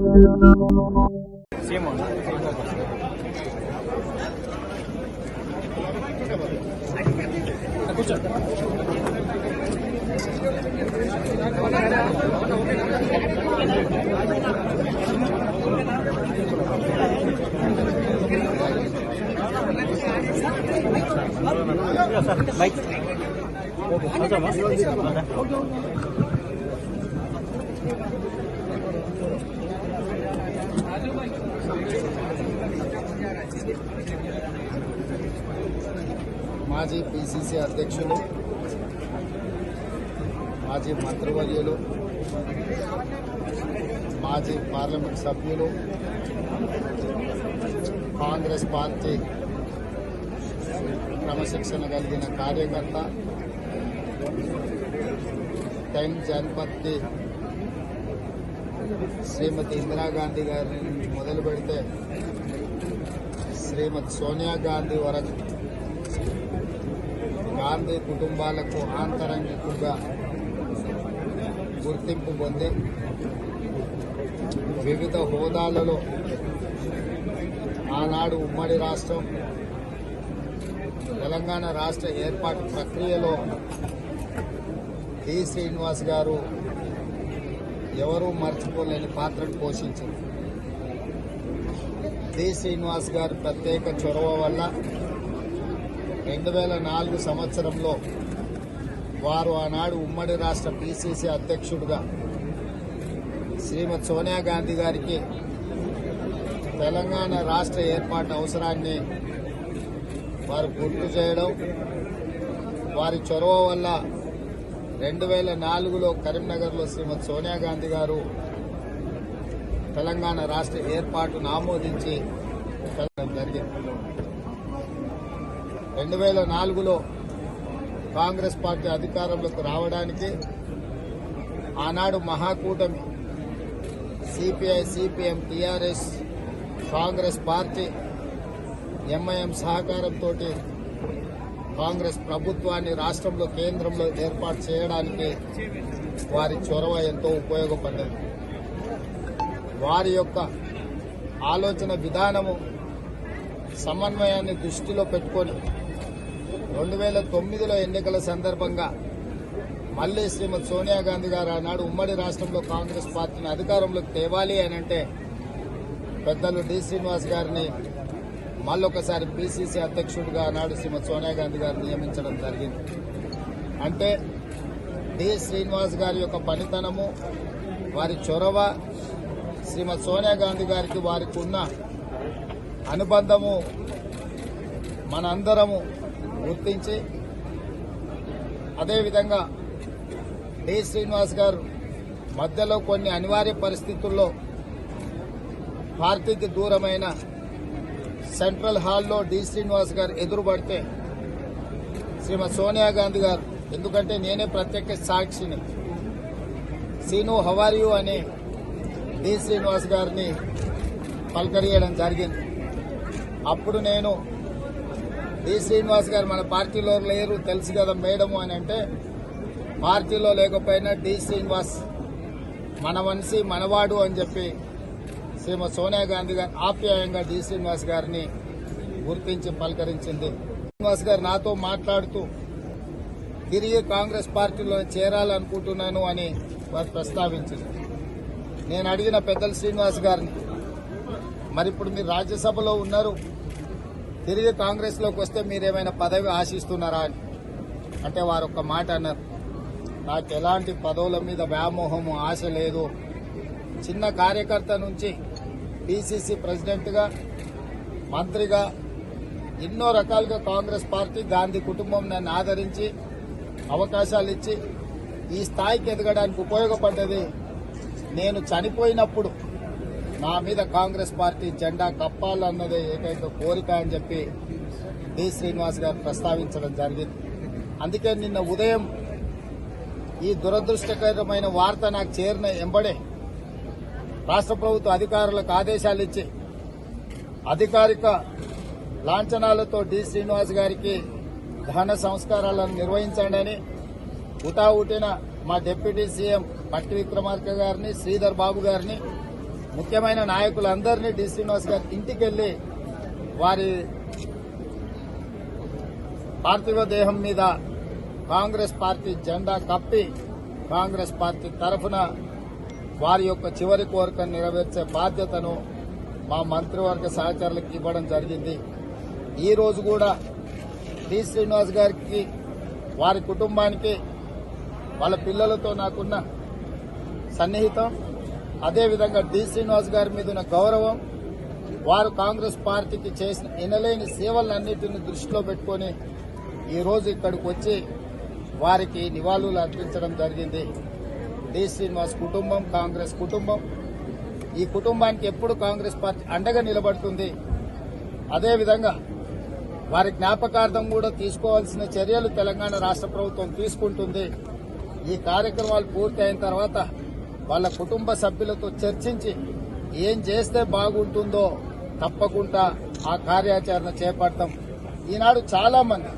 Simon. Escucha. Baik. Oh, ada mas. మాజీ PCC అధ్యక్షులు మాజీ మంత్రివర్యులు మాజీ పార్లమెంట్ సభ్యులు కాంగ్రెస్ పార్టీ క్రమశిక్షణ కలిగిన కార్యకర్త టైం జన్పత్తి శ్రీమతి ఇందిరాగాంధీ గారి నుంచి మొదలు పెడితే శ్రీమతి సోనియా గాంధీ వరకు గాంధీ కుటుంబాలకు ఆంతరంగికుగా గుర్తింపు పొంది వివిధ హోదాలలో ఆనాడు ఉమ్మడి రాష్ట్రం తెలంగాణ రాష్ట్ర ఏర్పాటు ప్రక్రియలో టి శ్రీనివాస్ గారు ఎవరూ మర్చిపోలేని పాత్రను పోషించారు. డి. శ్రీనివాస్ గారి ప్రత్యేక చొరవ వల్ల రెండు వేల నాలుగు సంవత్సరంలో వారు ఆనాడు ఉమ్మడి రాష్ట్ర పిసిసి అధ్యక్షుడిగా శ్రీమతి సోనియా గాంధీ గారికి తెలంగాణ రాష్ట్ర ఏర్పాటు అవసరాన్ని వారు గుర్తు చేయడం వారి చొరవ వల్ల రెండు వేల నాలుగులో కరీంనగర్లో శ్రీమతి సోనియా గాంధీ గారు తెలంగాణ రాష్ట్ర ఏర్పాటును ఆమోదించి జరిగింది. రెండు వేల నాలుగులో కాంగ్రెస్ పార్టీ అధికారంలోకి రావడానికి ఆనాడు Mahakutami CPI CPM TRS Congress party MIM సహకారంతో కాంగ్రెస్ ప్రభుత్వాన్ని రాష్ట్రంలో కేంద్రంలో ఏర్పాటు చేయడానికి వారి చొరవ ఎంతో ఉపయోగపడ్డది. వారి యొక్క ఆలోచన విధానము సమన్వయాన్ని దృష్టిలో పెట్టుకొని రెండు వేల తొమ్మిదిలో ఎన్నికల సందర్భంగా మళ్ళీ శ్రీమతి సోనియా గాంధీ గారు ఆనాడు ఉమ్మడి రాష్ట్రంలో కాంగ్రెస్ పార్టీని అధికారంలోకి తేవాలి అని అంటే పెద్దలు డి శ్రీనివాస్ గారిని మళ్ళొకసారి పిసిసి అధ్యక్షుడిగా ఆనాడు శ్రీమతి సోనియా గాంధీ గారు నియమించడం జరిగింది. అంటే డి శ్రీనివాస్ గారి యొక్క పనితనము వారి చొరవ శ్రీమతి సోనియా గాంధీ గారికి వారికి ఉన్న అనుబంధము మనందరము గుర్తించి అదేవిధంగా డి శ్రీనివాస్ గారు మధ్యలో కొన్ని అనివార్య పరిస్థితుల్లో పార్టీకి దూరమైన సెంట్రల్ హాల్లో డి శ్రీనివాస్ గారు ఎదురుపడితే శ్రీమతి సోనియా గాంధీ గారు. ఎందుకంటే నేనే ప్రత్యక్ష సాక్షిని. సీను హవారియు అని డి. శ్రీనివాస్ గారిని పలకరియడం జరిగింది. అప్పుడు నేను డి. శ్రీనివాస్ గారు మన పార్టీలో లేరు తెలుసు కదా మేడము అని అంటే పార్టీలో లేకపోయినా డి. శ్రీనివాస్ మన మనిషి మనవాడు అని చెప్పి శ్రీమ సోనియా గాంధీ గారు ఆప్యాయంగా డి. శ్రీనివాస్ గారిని గుర్తించి పలకరించింది. శ్రీనివాస్ గారు నాతో మాట్లాడుతూ తిరిగి కాంగ్రెస్ పార్టీలో చేరాలనుకుంటున్నాను అని వారు ప్రస్తావించింది. నేను అడిగిన పెద్దల శ్రీనివాస్ గారిని మరి ఇప్పుడు మీరు రాజ్యసభలో ఉన్నారు తిరిగి కాంగ్రెస్లోకి వస్తే మీరేమైనా పదవి ఆశిస్తున్నారా అని? అంటే వారు ఒక మాట అన్నారు నాకు ఎలాంటి పదవుల మీద వ్యామోహము ఆశ లేదు. చిన్న కార్యకర్త నుంచి పిసిసి ప్రెసిడెంట్గా మంత్రిగా ఎన్నో రకాలుగా కాంగ్రెస్ పార్టీ గాంధీ కుటుంబం నన్ను ఆదరించి అవకాశాలు ఇచ్చి ఈ స్థాయికి ఎదగడానికి ఉపయోగపడ్డది నేను చనిపోయినప్పుడు నా మీద కాంగ్రెస్ పార్టీ జెండా కప్పాలన్నదే ఏకైక కోరిక అని చెప్పి డి శ్రీనివాస్ గారు ప్రస్తావించడం జరిగింది. అందుకే నిన్న ఉదయం ఈ దురదృష్టకరమైన వార్త నాకు చేరిన ఎంబడే రాష్ట్ర ప్రభుత్వ అధికారులకు ఆదేశాలు ఇచ్చి అధికారిక లాంఛనాలతో డి శ్రీనివాస్ గారికి దహన సంస్కారాలను నిర్వహించండి అని ఉటావుటిన మా డిప్యూటీ సీఎం పట్టి విక్రమార్క గారిని శ్రీధర్ బాబు గారిని ముఖ్యమైన నాయకులందరినీ డి శ్రీనివాస్ గారి ఇంటికి వెళ్ళి వారి పార్థివ దేహం మీద కాంగ్రెస్ పార్టీ జెండా కప్పి కాంగ్రెస్ పార్టీ తరఫున వారి యొక్క చివరి కోరికను నెరవేర్చే బాధ్యతను మా మంత్రివర్గ సహచరులకు ఇవ్వడం జరిగింది. ఈ రోజు కూడా డి శ్రీనివాస్ గారికి వారి కుటుంబానికి వాళ్ళ పిల్లలతో నాకున్న సన్నిహితం. అదేవిధంగా డి శ్రీనివాస్ గారి మీద ఉన్న గౌరవం వారు కాంగ్రెస్ పార్టీకి చేసిన ఇనలేని సేవలన్నింటిని దృష్టిలో పెట్టుకొని ఈరోజు ఇక్కడికి వచ్చి వారికి నివాళులు అర్పించడం జరిగింది. డి శ్రీనివాస్ కుటుంబం కాంగ్రెస్ కుటుంబం. ఈ కుటుంబానికి ఎప్పుడు కాంగ్రెస్ పార్టీ అండగా నిలబడుతుంది? అదేవిధంగా వారి జ్ఞాపకార్థం కూడా తీసుకోవాల్సిన చర్యలు తెలంగాణ రాష్ట్ర ప్రభుత్వం తీసుకుంటుంది. ఈ కార్యక్రమాలు పూర్తి అయిన తర్వాత వాళ్ళ కుటుంబ సభ్యులతో చర్చించి ఏం చేస్తే బాగుంటుందో తప్పకుండా ఆ కార్యాచరణ చేపడతాం. ఈనాడు చాలా మంది